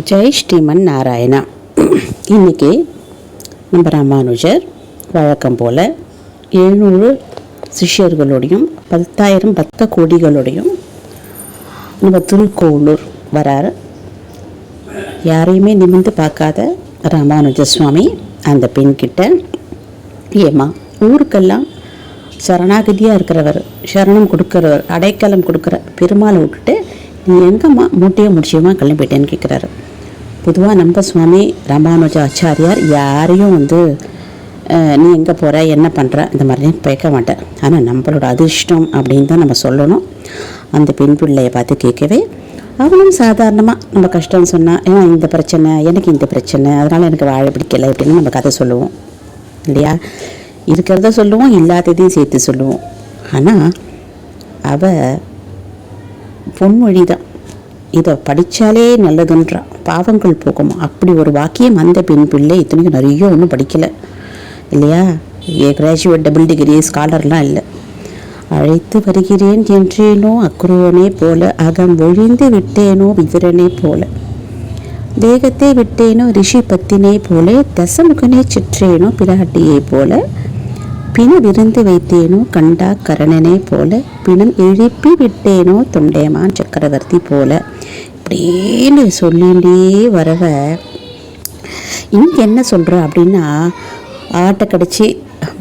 ஜெய் ஸ்ரீமன் நாராயணா இன்னைக்கு நம்ம ராமானுஜர் வழக்கம் போல் எழுநூறு சிஷ்யர்களோடையும் பத்தாயிரம் பக்த கோடிகளோடையும் நம்ம திருக்கோளூர் வராரு யாரையுமே நிமிர்ந்து பார்க்காத ராமானுஜ சுவாமி அந்த பெண்கிட்ட ஏம்மா ஊருக்கெல்லாம் சரணாகதியாக இருக்கிறவர் சரணம் கொடுக்குறவர் அடைக்கலம் கொடுக்குற பெருமாளை விட்டுட்டு நீ எங்கம்மா மூட்டையை முடிச்சியமா கிளம்பிட்டேன்னு கேட்குறாரு பொதுவாக நம்ம சுவாமி ராமானுஜ ஆச்சாரியார் யாரையும் வந்து நீ எங்கே போகிற என்ன பண்ணுற இந்த மாதிரிலாம் கேட்க மாட்டேன் ஆனால் நம்மளோட அதிர்ஷ்டம் அப்படின்னு தான் நம்ம சொல்லணும். அந்த பெண் பிள்ளையை பார்த்து கேட்கவே அவனும் சாதாரணமாக நம்ம கஷ்டம் சொன்னால் ஏன்னா இந்த பிரச்சனை எனக்கு இந்த பிரச்சனை அதனால் எனக்கு வாழ பிடிக்கலை அப்படின்னு நம்ம கதை சொல்லுவோம். இல்லையா? இருக்கிறத சொல்லுவோம் இல்லாததையும் சேர்த்து சொல்லுவோம். ஆனால் அவ பொன்மொழி தான் இதை படித்தாலே நல்லதுன்றா பாவங்கள் போகும். அப்படி ஒரு வாக்கியம் அந்த பெண் பிள்ளை இத்தனைக்கும் நிறைய ஒன்றும் படிக்கலை. இல்லையா? ஏ கிராஜுவேட் டபுள் டிகிரி ஸ்காலர்லாம் இல்லை. அழைத்து வருகிறேன் என்றேனோ அக்ரூவனே போல அகம் ஒழிந்து விட்டேனோ விதுரனே போல. தேகத்தை விட்டேனோ ரிஷி பத்தினை போல தசமுகனே சிற்றேனோ பிராட்டியை போல பிண விருந்து வைத்தேனோ கண்டா கரணனை போல பிணம் எழுப்பி விட்டேனோ தொண்டைமான் சக்கரவர்த்தி போல. அப்படின்னு சொல்லிகிட்டே வரவ இங்கே என்ன சொல்கிற அப்படின்னா ஆட்டை கடிச்சு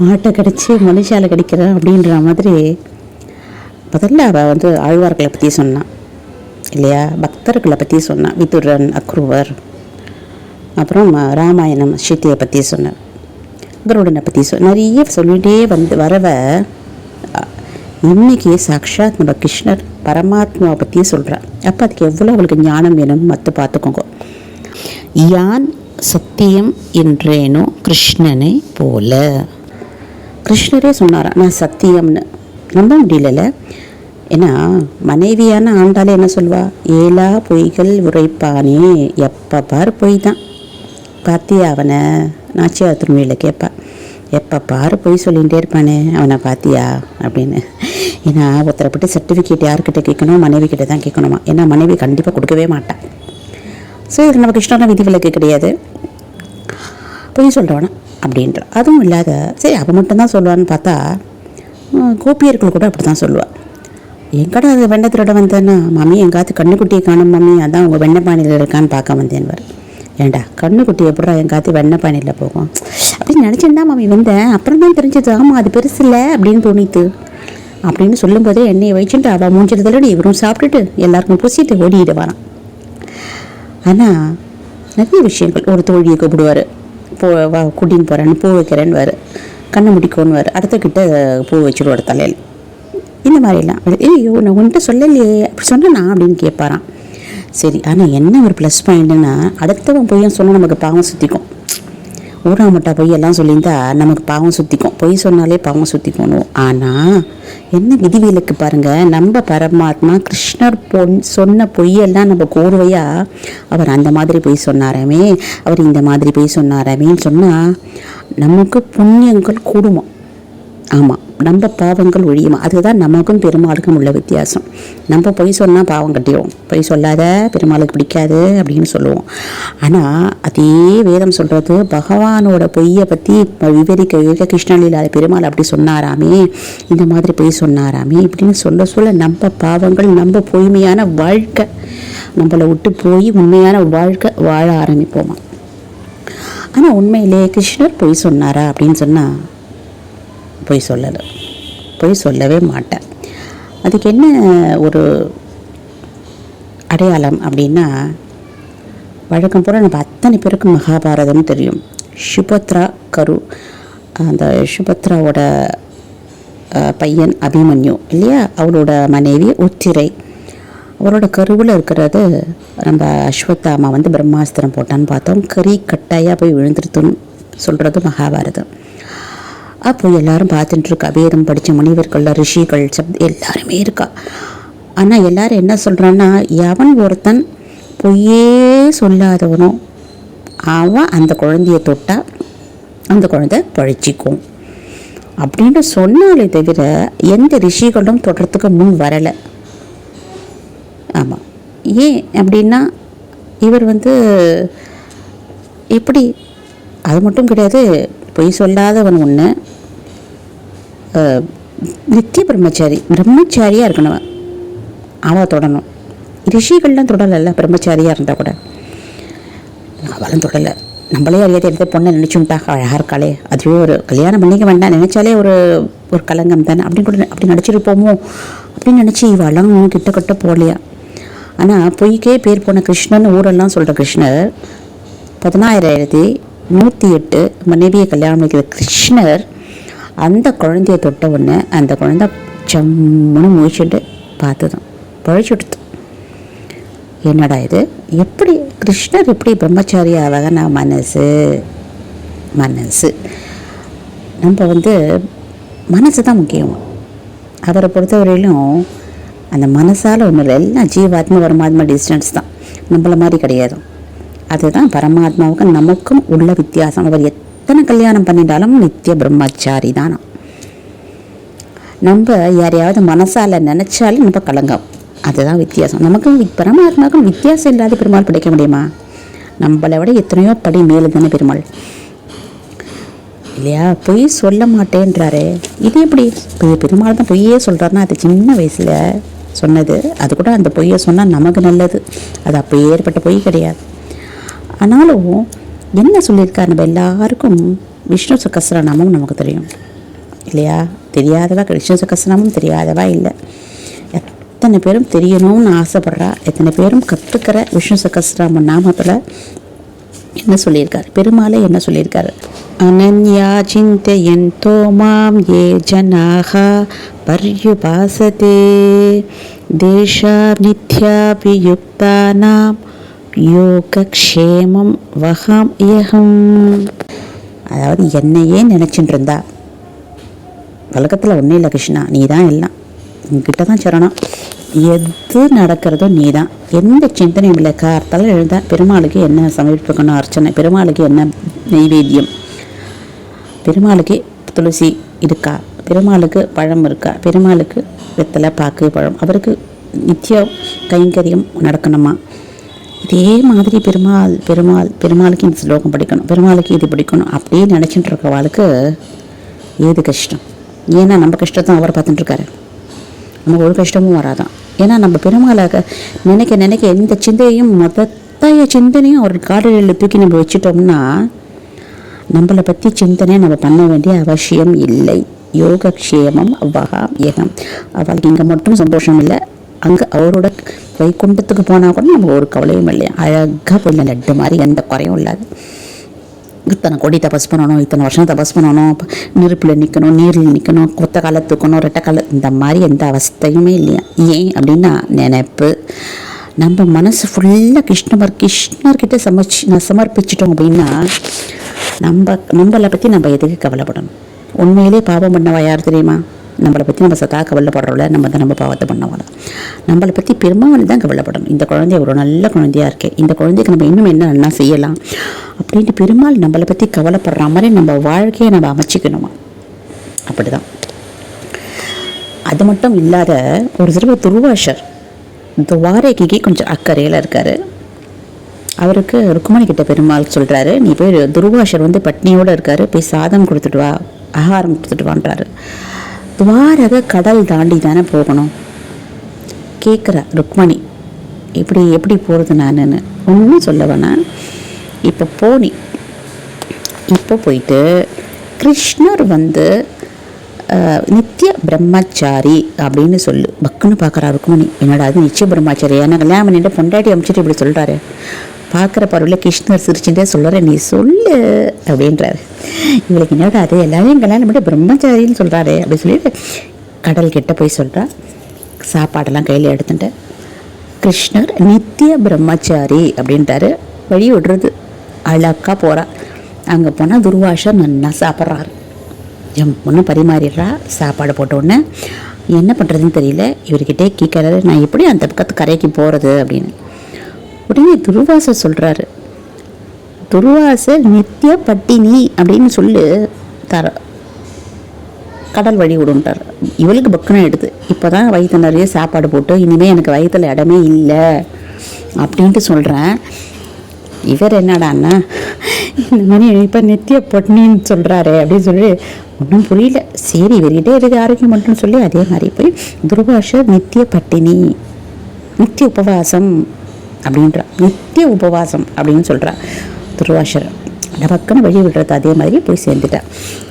மாட்டை கடிச்சு மனுஷால கடிக்கிறான் அப்படின்ற மாதிரி முதல்ல அவள் வந்து ஆழ்வார்களை பற்றி சொன்னான் இல்லையா? பக்தர்களை பற்றி சொன்னான் விதுரன் அக்ரூவர். அப்புறம் ராமாயணம் சீத்தையை பற்றி சொன்னார் கருடனை பற்றி சொ நிறைய சொல்லிகிட்டே வந்து வரவ இன்னைக்கு சாக்ஷாத் நம்ம கிருஷ்ணர் பரமாத்மாவை பற்றியே சொல்கிறார் அப்போ அதுக்கு எவ்வளோ அவளுக்கு ஞானம் வேணும் மற்ற பார்த்துக்கோங்க யான் சத்தியம் என்றேனோ கிருஷ்ணனை போல. கிருஷ்ணரே சொன்னாரா நான் சத்தியம்னு. நம்ப முடியலல்ல. ஏன்னா மனைவியான ஆண்டாலே என்ன சொல்வா? ஏலா பொய்கள் உரைப்பானே எப்போ பார் பொய் தான் பார்த்தியா அவனை? நாச்சியார் திருமையில் கேட்பா எப்போ பாரு பொய் சொல்லிகிட்டே இருப்பானே. அவனை பாத்தியா? அப்படின்னு. ஏன்னா ஒருத்தரப்பட்டு சர்டிஃபிகேட் யார்கிட்ட கேட்கணும் மனைவி கிட்ட தான் கேட்கணுமா? ஏன்னா மனைவி கண்டிப்பாக கொடுக்கவே மாட்டான் ஸோ இது நமக்கு கிருஷ்ணன விதிவிலக்கு கிடையாது. பொய் சொல்கிறவனா அப்படின்ற. அதுவும் இல்லாத சரி அவன் மட்டும்தான் சொல்லுவான்னு பார்த்தா கோப்பியர்கள் கூட அப்படி தான் சொல்லுவாள் எங்கடா அது வெண்ணை திருட வந்தேன்னா? மம்மி எங்காவது கண்ணுக்குட்டியை காணும் மம்மி. அதான் உங்கள் வெண்ணை பானையில் இருக்கான்னு பார்க்க வந்தேன்வார் ஏண்டா? கண்ணுக்குட்டி எப்படா எங்காவது வெண்ணெய் பானையில் போகும்? அப்படின்னு நினச்சிருந்தா மாமி வந்தேன். அப்புறம் தான் தெரிஞ்சது ஆமாம் அது பெருசு இல்லை அப்படின்னு தோணித்து. அப்படின்னு சொல்லும்போதே எண்ணெயை வச்சுட்டு அவள் மூஞ்சிறதுல இவரும் சாப்பிட்டுட்டு எல்லாருக்கும் பூசிட்டு ஓடிட்டு வரான். ஆனால் நிறைய விஷயங்கள் ஒரு தோழியை கூப்பிடுவார். போ வா கூட்டின்னு போகிறேன்னு பூ வைக்கிறேன்னு கண்ணை முடிக்கோன்னு அடுத்த அடுத்தக்கிட்ட பூ வச்சுருவார் தலையில். இந்த மாதிரிலாம். ஐயோ நான் உன்கிட்ட சொல்லலையே. அப்படி சொன்னேனா அப்படின்னு கேட்பாரான் சரி ஆனால் என்ன ஒரு ப்ளஸ் பாயிண்ட்டுன்னா அடுத்தவன் பொய்யன் சொன்னால் நமக்கு பாவம் சுற்றிக்கும் ஊராமட்டா பொய் எல்லாம் சொல்லியிருந்தா நமக்கு பாவம் சுற்றிக்கும் பொய் சொன்னாலே பாவம் சுற்றிக்கணும் ஆனால் என்ன விதிவிலக்கு பாருங்கள் நம்ம பரமாத்மா கிருஷ்ணர் பொன் சொன்ன பொய்யெல்லாம் நம்ம கோர்வையா அவர் அந்த மாதிரி பொய் சொன்னாராமே அவர் இந்த மாதிரி பொய் சொன்னாராமேன்னு சொன்னால் நமக்கு புண்ணியங்கள் கூடுமா ஆமாம் நம்ம பாவங்கள் ஒழியுமா? அதுதான் நமக்கும் பெருமாளுக்கும் உள்ள வித்தியாசம். நம்ம பொய் சொன்னால் பாவம் கட்டிடுவோம். பொய் சொல்லாத பெருமாளுக்கு பிடிக்காது அப்படின்னு சொல்லுவோம். ஆனால் அதே வேதம் சொல்கிறது பகவானோட பொய்யை பற்றி விவரிக்க விவரிக்க கிருஷ்ணலீலாத பெருமாள் அப்படி சொன்னாராமே இந்த மாதிரி பொய் சொன்னாராமே இப்படின்னு சொல்ல சொல்ல நம்ம பாவங்கள் நம்ம பொய்மையான வாழ்க்கை நம்மளை விட்டு போய் உண்மையான வாழ்க்கை வாழ ஆரம்பிப்போமா? ஆனால் உண்மையிலே கிருஷ்ணர் பொய் சொன்னாரா அப்படின்னு சொன்னால் பொய் சொல்லலை. பொய் சொல்லவே மாட்டேன். அதுக்கு என்ன ஒரு அடையாளம் அப்படின்னா வழக்கம் போல் நம்ம அத்தனை பேருக்கும் மகாபாரதம் தெரியும். சுபத்ரா கரு அந்த சுபத்ராவோட பையன் அபிமன்யு இல்லையா? அவளோட மனைவி உத்திரை. அவரோட கருவில் இருக்கிறது நம்ம அஸ்வத்தாமா வந்து பிரம்மாஸ்திரம் போட்டான்னு பார்த்தோம். கறி கட்டாயாக போய் விழுந்துருத்துன்னு சொல்கிறது மகாபாரதம். அப்போ எல்லாரும் பார்த்துட்டு இருக்கா வேதம் படித்த முனிவர்கள் ரிஷிகள் சப் எல்லாருமே இருக்கா. ஆனால் எல்லாரும் என்ன சொல்கிறான்னா எவன் ஒருத்தன் பொய்யே சொல்லாதவனோ அவன் அந்த குழந்தைய தொட்டா அந்த குழந்தை பழிச்சிக்கும். அப்படின்னு சொன்னாலே தவிர எந்த ரிஷிகளும் தொடர்றதுக்கு முன் வரலை. ஆமாம் ஏன் அப்படின்னா இவர் வந்து இப்படி அது மட்டும் கிடையாது பொய் சொல்லாதவன் ஒன்று நித்திய பிரம்மச்சாரி பிரம்மச்சாரியாக இருக்கணும். அவன். தொடணும். ரிஷிகள்லாம் தொடலைல்ல பிரம்மச்சாரியாக இருந்தால் கூட. அவளும் தொடலை. நம்மளே அறியாத எடுத்த பொண்ணை நினச்சுட்டா அழகாக இருக்காளே. அதுவே ஒரு கல்யாணம் பண்ணிக்க வேண்டாம் நினச்சாலே ஒரு ஒரு கலங்கம் தானே. அப்படின்னு கூட அப்படி நடிச்சிருப்போமோ அப்படின்னு நினச்சி இவெல்லாம் கிட்ட கிட்ட போகலையா ஆனால் பொய்க்கே பேர் போன கிருஷ்ணன் ஊரெல்லாம் சொல்கிற கிருஷ்ணர் பதினாயிரத்தி நூற்றி எட்டு மனைவியை கல்யாணம் பண்ணிக்கிற கிருஷ்ணர் அந்த குழந்தைய தொட்ட உடனே அந்த குழந்தை சம்முன்னு முழிச்சுட்டு பார்த்துதான் பழிச்சுடுத்து என்னடா இது? எப்படி கிருஷ்ணர் எப்படி பிரம்மச்சாரி ஆவாகனா மனசு மனசு. நம்ம வந்து மனசு தான் முக்கியம். அவரை பொறுத்தவரையிலும் அந்த மனசால் ஒன்றும் இல்லை. எல்லாம் ஜீவாத்மா பரமாத்மா டிஸ்டன்ஸ் தான். நம்மள மாதிரி கிடையாது. அதுதான் பரமாத்மாவுக்கும் நமக்கும் உள்ள வித்தியாசம். அவர் எத்தனை கல்யாணம் பண்ணிட்டாலும் நித்திய பிரம்மச்சாரி தானா? நம்ம யாரையாவது மனசால நினைச்சாலும் நம்ம கலங்கம். அதுதான் வித்தியாசம். நமக்கு வி- பரமாத்மாவுக்கும் வித்தியாசம் இல்லாத பெருமாள் படைக்க முடியுமா? நம்மளை விட எத்தனையோ படி மேலே தானே பெருமாள். இல்லையா? பொய் சொல்ல மாட்டேன்றாரு. இது எப்படி? பெ- பெருமாள் தான் பொய்யே சொல்கிறாருன்னா அது சின்ன வயசில் சொன்னது. அது கூட அந்த பொய்யை சொன்னால் நமக்கு நல்லது. அது அப்போ ஏற்பட்ட பொய் கிடையாது. ஆனாலும் என்ன சொல்லியிருக்காரு நம்ம எல்லாருக்கும்? விஷ்ணு சகசிரநாமம் நமக்கு தெரியும். இல்லையா? தெரியாதவா? விஷ்ணு சகசிரநாமம் தெரியாதவா? இல்லை. எத்தனை பேரும் தெரியணும்னு ஆசைப்படுறா? எத்தனை பேரும் கற்றுக்கிற விஷ்ணு சகசிரநாம நாமத்தில் என்ன சொல்லியிருக்கார்? பெருமாளே என்ன சொல்லியிருக்காரு? அனன்யா சிந்தையன் தோமாம் ஏ ஜனாக பர்யுபாசதே தேஷா நித்யாபியுக்தானாம் யோகக்ஷேமம் வகாம் யகம் அதாவது என்னையே நினச்சிட்டு இருந்தா உலகத்தில் ஒன்றும் இல்லை கிருஷ்ணா நீ தான் எல்லாம். உங்ககிட்ட தான் சரணம். எது நடக்கிறதோ நீ தான் எந்த சிந்தனையும் இல்லை. கார்த்தால் எழுந்தா பெருமாளுக்கு என்ன சமர்ப்பிக்கணும் அர்ச்சனை? பெருமாளுக்கு என்ன நெய்வேத்தியம் பெருமாளுக்கு துளசி இருக்கா? பெருமாளுக்கு பழம் இருக்கா? பெருமாளுக்கு வெத்தலை பாக்கு பழம். அவருக்கு நித்தியம் கைங்கரியம் நடக்கணுமா? இதே மாதிரி பெருமாள் பெருமாள் பெருமாளுக்கு இந்த ஸ்லோகம் படிக்கணும். பெருமாளுக்கு இது படிக்கணும். அப்படியே நினச்சிட்டு இருக்கிறவாளுக்கு ஏது கஷ்டம்? ஏன்னா நம்ம கஷ்டத்தை அவர் பார்த்துட்டுருக்காரு நமக்கு ஒரு கஷ்டமும் வராதான் ஏன்னா நம்ம பெருமாளாக நினைக்க நினைக்க எந்த சிந்தையும் மொத்தத்தைய சிந்தனையும் அவர் காடலில் தூக்கி நம்ம வச்சுட்டோம்னா நம்மளை பற்றி சிந்தனை நம்ம பண்ண வேண்டிய அவசியம் இல்லை. யோகக்ஷேமம் வகா ஏகம் அவளுக்கு இங்கே மட்டும் சந்தோஷம் இல்லை. அங்கே அவரோட வைகுண்டத்துக்கு போனால் கூட நம்ம ஒரு கவலையும் இல்லையா அழகாக போய் லட்டு மாதிரி எந்த குறையும் இல்லாது. இத்தனை கொடி தபஸ் பண்ணணும் இத்தனை வருஷம் தபஸ் பண்ணணும் நெருப்பில் நிற்கணும் நீரில் நிற்கணும் கொத்த கால தூக்கணும் ரெட்டை கால இந்த மாதிரி எந்த அவஸ்தையுமே இல்லையா ஏன் அப்படின்னா நினைப்பு. நம்ம மனசு ஃபுல்லாக கிருஷ்ணமர் கிருஷ்ணர்கிட்ட சமர்ச்சி நான் சமர்ப்பிச்சிட்டோம் அப்படின்னா நம்ம நம்மளை பற்றி நம்ம எதுக்கு கவலைப்படணும்? உண்மையிலே பாவம் பண்ணவா யார் தெரியுமா? நம்மளை பற்றி நம்ம சதா கவலைப்படுறோம்ல நம்ம தான் நம்ம பாவத்தை பண்ணவாங்க. நம்மளை பற்றி பெருமாள் தான் கவலைப்படணும் இந்த குழந்தை ஒரு நல்ல குழந்தையா இருக்கேன் இந்த குழந்தைக்கு நம்ம இன்னும் என்ன நல்லா செய்யலாம் அப்படின்ட்டு பெருமாள் நம்மளை பற்றி கவலைப்படுற மாதிரி நம்ம வாழ்க்கையை நம்ம அமைச்சிக்கணுமா? அப்படிதான். அது மட்டும் இல்லாத ஒரு தடவை துருவாஷர் துவாரகைக்கு கொஞ்சம் அக்கறையில் இருக்காரு. அவருக்கு ருக்குமணி கிட்ட பெருமாள் சொல்கிறாரு நீ போய் துருவாஷர் வந்து பட்னியோடு இருக்காரு போய் சாதம் கொடுத்துட்டு வா ஆகாரம் கொடுத்துட்டு வான்றாரு. துவாரக கடல் தாண்டி தானே போகணும்? கேட்குறா ருக்மணி இப்படி எப்படி போகிறது நானுன்னு? ஒன்றும் சொல்ல வேணாம் இப்போ போனி இப்போ போயிட்டு கிருஷ்ணர் வந்து நித்திய பிரம்மச்சாரி அப்படின்னு சொல்லு. பக்குன்னு பார்க்குறா ருக்மணி. என்னடா அது நிச்சய பிரம்மச்சாரி ஏன்னா கல்யாணம் பண்ணிட்டு பொண்டாட்டி அமைச்சிட்டு இப்படி சொல்கிறாரு பார்க்குற பருவில் கிருஷ்ணர் சிரிச்சுட்டே சொல்கிற நீ சொல்லு அப்படின்றாரு. இவளுக்கு என்னடா அது எல்லாரையும் கல்யாணம் பண்ணி பிரம்மச்சாரின்னு சொல்கிறாரு அப்படின்னு சொல்லிட்டு கடல் கிட்ட போய் சொல்கிறா சாப்பாடெல்லாம் கையில் எடுத்துட்டு கிருஷ்ணர் நித்திய பிரம்மச்சாரி அப்படின்றாரு. வழி விடுறது அழகாக போகிறா அங்கே போனால் துர்வாஷர் நல்லா சாப்பிட்றாரு. ஒன்று பரிமாறிடுறா சாப்பாடு போட்ட உடனே என்ன பண்ணுறதுன்னு தெரியல. இவர்கிட்டே கேட்கறாரு நான் எப்படி அந்த பக்கத்து கரைக்கு போகிறது அப்படின்னு. உடனே துர்வாசர் சொல்கிறாரு துர்வாசர் நித்திய பட்டினி அப்படின்னு சொல்லி தர கடல் வழி விடுன்ட்டார் இவளுக்கு பக்குன்னு எடுத்து இப்போ தான் வயிற்று நிறைய சாப்பாடு போட்டு இனிமேல் எனக்கு வயிற்றில் இடமே இல்லை அப்படின்ட்டு சொல்கிறேன் இவர் என்னடான்னா இந்த மாதிரி இப்போ நித்திய பொட்னின்னு சொல்கிறாரு அப்படின்னு சொல்லி ஒன்றும் புரியல. சரி இவர்கிட்ட இருக்கு ஆரோக்கியம் மட்டும்னு சொல்லி அதே மாதிரி போய் துர்வாஷர் நித்திய பட்டினி நித்திய உபவாசம் அப்படின்றா நித்திய உபவாசம் அப்படின்னு சொல்கிறா துர்வாஷர் டபக்குன்னு வழி விடுறது அதே மாதிரி போய் சேர்ந்துட்டா.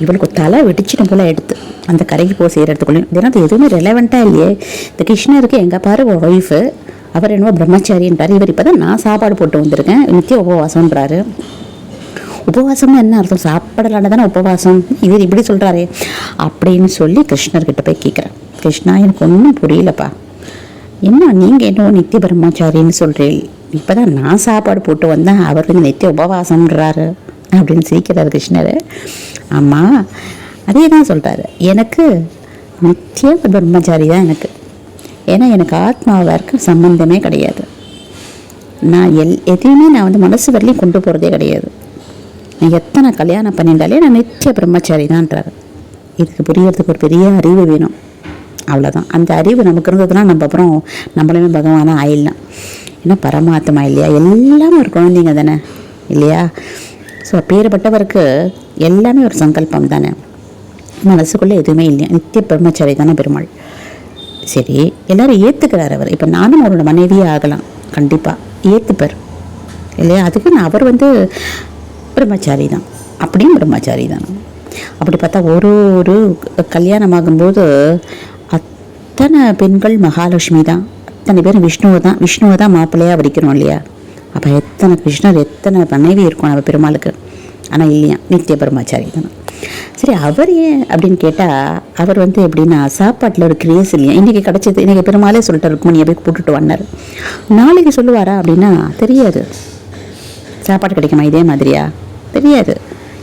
இவளுக்கு தலை வெடிச்சிட்டு போல எடுத்து அந்த கரைக்கு போய் செய்கிறதுக்குள்ளேயும் ஏன்னா அது எதுவுமே ரெலவெண்ட்டாக இல்லையே. இந்த கிருஷ்ணருக்கு எங்கள் பாரு ஒய்ஃபு அவர் என்னவோ பிரம்மச்சாரின்றார் இவர் இப்போ தான் நான் சாப்பாடு போட்டு வந்திருக்கேன். நித்திய உபவாசம்ன்றாரு. உபவாசம்னா என்ன அர்த்தம்? சாப்பிடலான்னு தானே உபவாசம். இவர் இப்படி சொல்கிறாரே அப்படின்னு சொல்லி கிருஷ்ணர்கிட்ட போய் கேட்குறேன் கிருஷ்ணா எனக்கு ஒன்றும் புரியலப்பா. என்ன நீங்கள் என்னவோ நித்திய பிரம்மச்சாரின்னு சொல்கிறீள் இப்போ தான் நான் சாப்பாடு போட்டு வந்தேன். அவர் வந்து நித்திய உபவாசம்ன்றாரு. அப்படின்னு சிரிக்கிறார் கிருஷ்ணர். ஆமாம் அதே தான் சொல்கிறாரு எனக்கு நித்திய பிரம்மச்சாரி தான் எனக்கு. ஏன்னா எனக்கு ஆத்மாவிற்கு சம்பந்தமே கிடையாது. நான் எல் எதையுமே நான் வந்து மனசு வரலையும் கொண்டு போகிறதே கிடையாது. நான் எத்தனை கல்யாணம் பண்ணிட்டாலே நான் நித்திய பிரம்மச்சாரி தான்ன்றாரு இதுக்கு புரியறதுக்கு ஒரு பெரிய அறிவு வேணும். அவ்வளோதான் அந்த அறிவு நமக்கு இருந்ததுன்னா நம்ம அப்புறம் நம்மளுமே பகவானாக ஆயிடலாம். ஏன்னா பரமாத்மா இல்லையா? எல்லாமே ஒரு குழந்தைங்க தானே இல்லையா? ஸோ பேறுபட்டவருக்கு எல்லாமே ஒரு சங்கல்பம் தானே. மனசுக்குள்ளே எதுவுமே இல்லையா? நித்திய பிரம்மச்சாரி தானே பெருமாள். சரி எல்லாரும் ஏற்றுக்கிறார் அவர். இப்போ நானும் அவரோட மனைவியே ஆகலாம். கண்டிப்பாக ஏற்றுப்பார் இல்லையா? அதுக்கு நான் அவர் வந்து பிரம்மச்சாரி தான். அப்படியும் பிரம்மச்சாரி தான். அப்படி பார்த்தா ஒரு ஒரு கல்யாணம் ஆகும்போது அத்தனை பெண்கள் மகாலட்சுமி தான். அத்தனை பேர் விஷ்ணுவை தான். விஷ்ணுவை தான் மாப்பிள்ளையாக வடிக்கிறோம் இல்லையா? அப்போ எத்தனை கிருஷ்ணர் எத்தனை மனைவி இருக்கும் நம்ம பெருமாளுக்கு? ஆனால் இல்லையா? நித்திய பிரம்மச்சாரி தானே. சரி அவர் ஏன் அப்படின்னு கேட்டால் அவர் வந்து எப்படின்னா சாப்பாட்டில் ஒரு கிரேஸ் இல்லையா? இன்றைக்கி கிடச்சது இன்றைக்கி பெருமாளே சொல்லிட்டு ருக்மணியை போய் கூட்டுட்டு வந்தார் நாளைக்கு சொல்லுவாரா அப்படின்னா தெரியாது. சாப்பாடு கிடைக்குமா? இதே மாதிரியா? தெரியாது.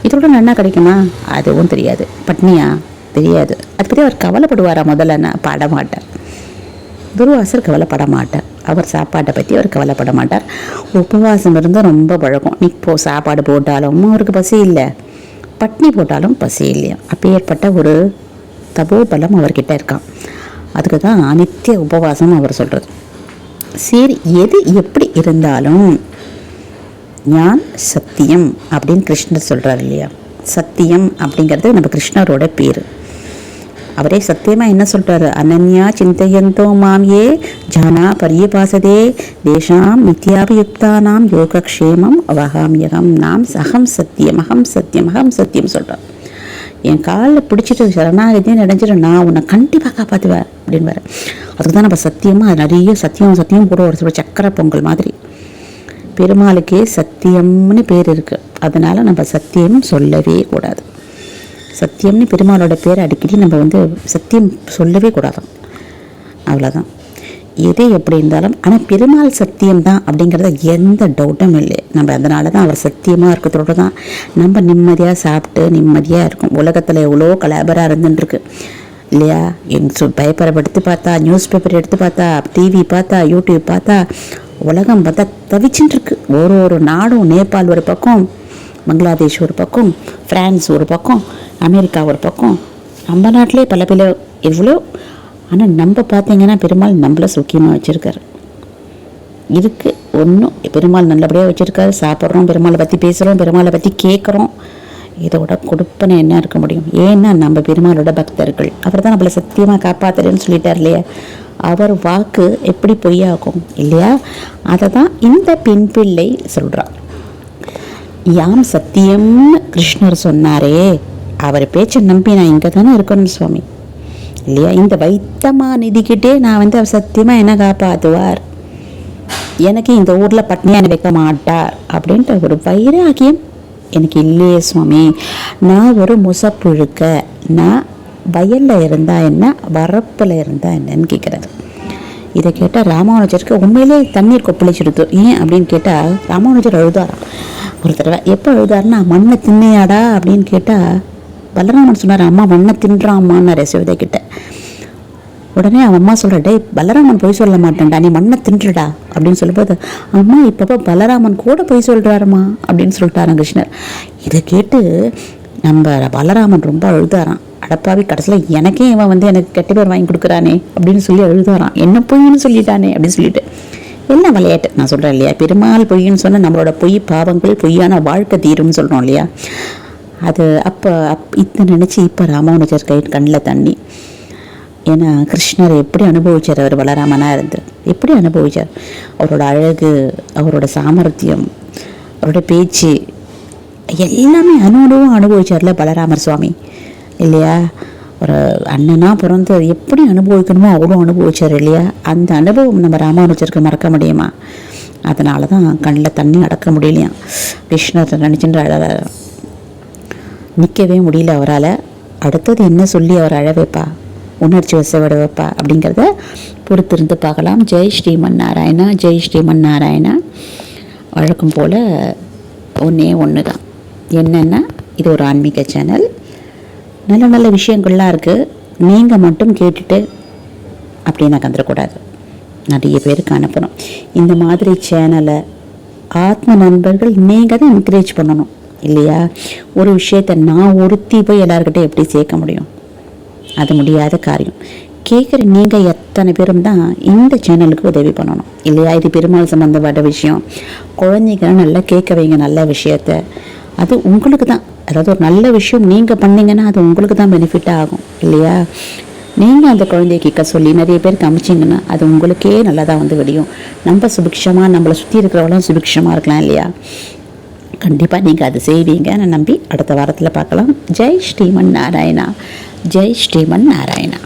இதோட நல்லா கிடைக்குமா? அதுவும் தெரியாது. பட்னியா? தெரியாது. அது பற்றி அவர் கவலைப்படுவாரா முதல்ல பட மாட்டார் துர்வாசர் கவலைப்பட மாட்டார் அவர் சாப்பாட்டை பற்றி அவர் கவலைப்பட மாட்டார் உபவாசம் இருந்தால் ரொம்ப பழக்கம். நீ போ சாப்பாடு போட்டாலும் அவருக்கு பசி இல்லை. பட்னி போட்டாலும் பசி இல்லையா? அப்பேற்பட்ட ஒரு தபோ பலம் அவர்கிட்ட இருக்கான் அதுக்கு தான் நித்திய உபவாசம் அவர் சொல்கிறது சரி எது எப்படி இருந்தாலும் ஞான் சத்தியம் அப்படின்னு கிருஷ்ணர் சொல்கிறார் இல்லையா? சத்தியம் அப்படிங்கிறது நம்ம கிருஷ்ணரோட பேர். அவரே சத்தியமாக என்ன சொல்கிறாரு அனன்யா சிந்தையந்தோ மாம் ஏ ஜானா பரியபாசதே தேஷாம் மித்யாபியுக்தானாம் யோகக்ஷேமம் அவகாமியகம் நாம் அகம் சத்தியம் அகம் சத்தியம் அகம் சத்தியம் சொல்கிறார் என் காலில் பிடிச்சிட்டு சரணாகதியும் நினைச்சிட்டு நான் உன்னை கண்டிப்பாக காப்பாற்றுவேன் அப்படின்னு அதுக்கு தான் நம்ம சத்தியமாக நிறைய சத்தியம் சத்தியம் கூட ஒரு சில சக்கரை பொங்கல் மாதிரி. பெருமாளுக்கே சத்தியம்னு பேர் இருக்குது அதனால் நம்ம சத்தியம் சொல்லவே கூடாது. சத்தியம்னு பெருமாளோட பேரை அடிக்கடி நம்ம வந்து சத்தியம் சொல்லவே கூடாதான் அவ்வளோதான் எது எப்படி இருந்தாலும் ஆனால் பெருமாள் சத்தியம் தான் அப்படிங்கிறத எந்த டவுட்டும் இல்லை. நம்ம அதனால தான் அவர் சத்தியமாக இருக்கிறதோட தான் நம்ம நிம்மதியாக சாப்பிட்டு நிம்மதியாக இருக்கும். உலகத்தில் எவ்வளோ கலாபராக இருந்துட்டுருக்கு இல்லையா? என் சொ பேப்பரை எடுத்து பார்த்தா நியூஸ் பேப்பர் எடுத்து பார்த்தா டிவி பார்த்தா யூடியூப் பார்த்தா உலகம் பார்த்தா தவிச்சுட்டுருக்கு ஒரு ஒரு நாடும் நேபாள் ஒரு பக்கம் பங்களாதேஷ் ஒரு பக்கம் ஃப்ரான்ஸ் ஒரு பக்கம் அமெரிக்கா ஒரு பக்கம். நம்ம நாட்டிலே பல பல எவ்வளோ ஆனால் நம்ம பார்த்தீங்கன்னா பெருமாள் நம்மளை சுக்கியமாக வச்சுருக்காரு. இருக்கு ஒன்றும் பெருமாள் நல்லபடியாக வச்சுருக்காரு. சாப்பிட்றோம் பெருமாளை பற்றி பேசுகிறோம் பெருமாளை பற்றி கேட்குறோம் இதோட கொடுப்பனை என்ன இருக்க முடியும்? ஏன்னா நம்ம பெருமாளோட பக்தர்கள் அவர் தான் நம்மளை சத்தியமாக காப்பாத்துறேன்னு சொல்லிட்டார் இல்லையா? அவர் வாக்கு எப்படி பொய்யாகும் இல்லையா? அதை தான் இந்த பெண் பிள்ளை சொல்கிறார் யாம் சத்தியம்னு கிருஷ்ணர் சொன்னாரே. அவர் பேச்சை நம்பி நான் இங்கே தானே இருக்கணும் சுவாமி. இல்லையா? இந்த வைத்தமா நிதிக்கிட்டே நான் வந்து அவர் சத்தியமாக என்ன காப்பாற்றுவார் எனக்கு இந்த ஊரில் பட்னியான வைக்க மாட்டார் அப்படின்ற ஒரு வைராகியம் எனக்கு இல்லையே சுவாமி. நான் ஒரு முசப்புழுக்க. நான் வயலில் இருந்தால் என்ன வரப்பில் இருந்தால் என்னன்னு கேட்குறாரு இதை கேட்டால் ராமானுஜருக்கு உண்மையிலே தண்ணீர் கொப்பளிச்சிருது. ஏன் அப்படின்னு கேட்டால் ராமானுஜர் அழுதாராம். ஒரு தடவை எப்போ அழுதாருன்னா மண்ணை தின்னையாடா அப்படின்னு கேட்டால் பலராமன் சொன்னார் அம்மா மண்ணை தின்றாம்மான்னு சிவதை கிட்ட. உடனே அவன் அம்மா சொல்கிறா டேய் பலராமன் பொய் சொல்ல மாட்டேன்டா நீ மண்ணை தின்றுடா அப்படின்னு சொல்லும்போது அம்மா இப்போ பலராமன் கூட பொய் சொல்கிறாருமா அப்படின்னு சொல்லிட்டாராம் கிருஷ்ணர். இதை கேட்டு நம்ம பலராமன் ரொம்ப அழுதாரான் அடப்பாவி கடைசியில் எனக்கே இவன் வந்து எனக்கு கெட்ட பேர் வாங்கி கொடுக்குறானே அப்படின்னு சொல்லி அழுதாரான் என்ன பொய்ன்னு சொல்லிட்டானே அப்படின்னு சொல்லிட்டு. எல்லாம் விளையாட்டு? நான் சொல்கிறேன் இல்லையா? பெருமாள் பொய்ன்னு சொன்னால் நம்மளோட பொய் பாவங்கள் பொய்யான வாழ்க்கை தீரும்னு சொல்கிறோம் இல்லையா? அது அப்போ அப் இதை நினச்சி இப்போ ராமானுஜர் கை கண்ணில் தண்ணி. ஏன்னா கிருஷ்ணர் எப்படி அனுபவிச்சார் அவர் வளராமனாக இருந்து? எப்படி அனுபவிச்சார்? அவரோட அழகு அவரோட சாமர்த்தியம் அவரோட பேச்சு எல்லாமே அனுபவம் அனுபவிச்சார்ல பலராமர் சுவாமி. இல்லையா? ஒரு அண்ணனாக பிறந்து அது எப்படி அனுபவிக்கணுமோ அவ்வளோ அனுபவிச்சார் இல்லையா? அந்த அனுபவம் நம்ம ராமானுஜருக்கு மறக்க முடியுமா? அதனால தான் கண்ணில் தண்ணி அடக்க முடியலையாம். கிருஷ்ணர் நினச்சிட்டு அழ நிற்கவே முடியல அவரால். அடுத்தது என்ன சொல்லி அவர் அழ வைப்பா? உணர்ச்சி வசப்பட வைப்பா? அப்படிங்கிறத பொறுத்திருந்து பார்க்கலாம். ஜெய் ஸ்ரீமன் நாராயணா ஜெய் ஸ்ரீமன் நாராயணா வழக்கம் போல் ஒன்றே ஒன்று தான் என்னென்னா இது ஒரு ஆன்மீக சேனல். நல்ல நல்ல விஷயங்கள்லாம் இருக்குது நீங்கள் மட்டும் கேட்டுட்டு அப்படின்னா கந்துடக்கூடாது நிறைய பேருக்கு அனுப்பணும். இந்த மாதிரி சேனலை ஆத்ம நண்பர்கள் நீங்கள் தான் என்கரேஜ் பண்ணணும். இல்லையா? ஒரு விஷயத்தை நான் ஒருத்தி போய் எல்லாருக்கிட்டே எப்படி சேர்க்க முடியும்? அது முடியாத காரியம். கேட்குற நீங்கள் எத்தனை பேரும் தான் இந்த சேனலுக்கு உதவி பண்ணணும். இல்லையா? இது பெருமாள் சம்மந்தப்பட்ட விஷயம். குழந்தைங்க நல்லா கேட்க வைங்க நல்ல விஷயத்த. அது உங்களுக்கு தான். அதாவது ஒரு நல்ல விஷயம் நீங்கள் பண்ணீங்கன்னா அது உங்களுக்கு தான் பெனிஃபிட் ஆகும் இல்லையா? நீங்கள் அந்த குழந்தைய கேட்க சொல்லி நிறைய பேர் கமிச்சிங்கன்னா அது உங்களுக்கே நல்லா தான் வந்து விடியும். நம்ம சுபிக்ஷமாக நம்மளை சுற்றி இருக்கிறவங்களும் சுபிக்ஷமாக இருக்கலாம் இல்லையா? கண்டிப்பாக நீங்கள் அதை செய்வீங்க. நான் நம்பி அடுத்த வாரத்தில் பார்க்கலாம். ஜெய் ஸ்ரீமன் நாராயணா. ஜெய் ஸ்ரீமன் நாராயணா.